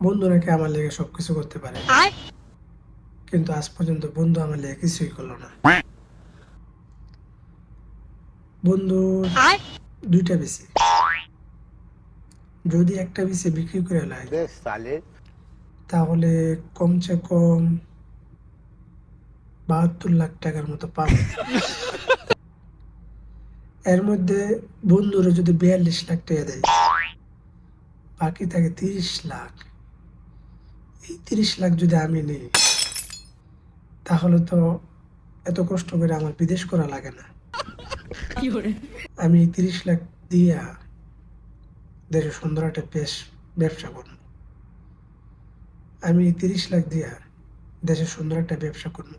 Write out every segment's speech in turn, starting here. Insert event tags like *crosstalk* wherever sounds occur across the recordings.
বন্ধু নাকি আমার লেগে সবকিছু করতে পারে? কিন্তু আজ পর্যন্ত বন্ধু আমার লেগে কিছুই করল না। বন্ধু দুইটা বেশি। যদি একটা বিষে বিক্রি করে লাই তাহলে? কমছে কম বাহাত্তর লাখ টাকার মতো পাব। *laughs* এর মধ্যে বন্ধুরা যদি বিয়াল্লিশ লাখ টাকা দেয় বাকি থাকে তিরিশ লাখ। এই তিরিশ লাখ যদি আমি নিই তাহলে তো এত কষ্ট করে আমার বিদেশ করা লাগে না। আমি তিরিশ লাখ দিয়া দেশে সুন্দর একটা বেশ ব্যবসা করব। আমি তিরিশ লাখ দিয়া দেশে সুন্দর একটা ব্যবসা করব।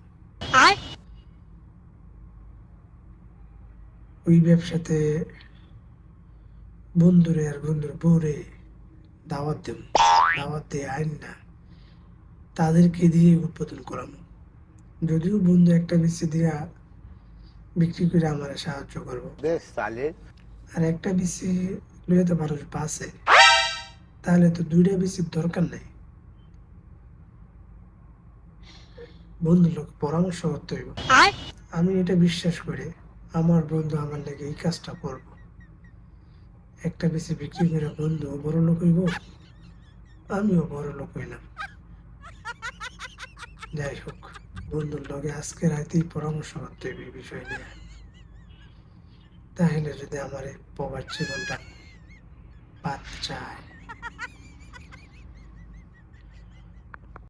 ওই ব্যবসাতে বন্ধুরে আর বন্ধুর বউরে দাওয়াত দেব। দাওয়াত দিয়ে আইন না। তাদেরকে দিয়ে উৎপাদন করানো। যদিও বন্ধু একটা বিচি দিয়া বিক্রি করে আমরা সাহায্য করব। আর একটা বিচি লইয়া তো মানুষ বাসে তাহলে তো দুইটা বিসির দরকার নাই। বন্ধু লোক পরামর্শ করতে হইব। আমি এটা বিশ্বাস করে আমার বন্ধু আমার লেগে এই কাজটা করব। একটা বেশি বিক্রি করে বন্ধু বড় লোক হইব আমিও বড় লোক হইলাম। যাই হোক, বন্ধুর লগে আজকে রাতেই পরামর্শ করতে হবে এই বিষয় নিয়ে। তাহলে যদি আমার এই প্রবাস জীবনটা বাদ যায়।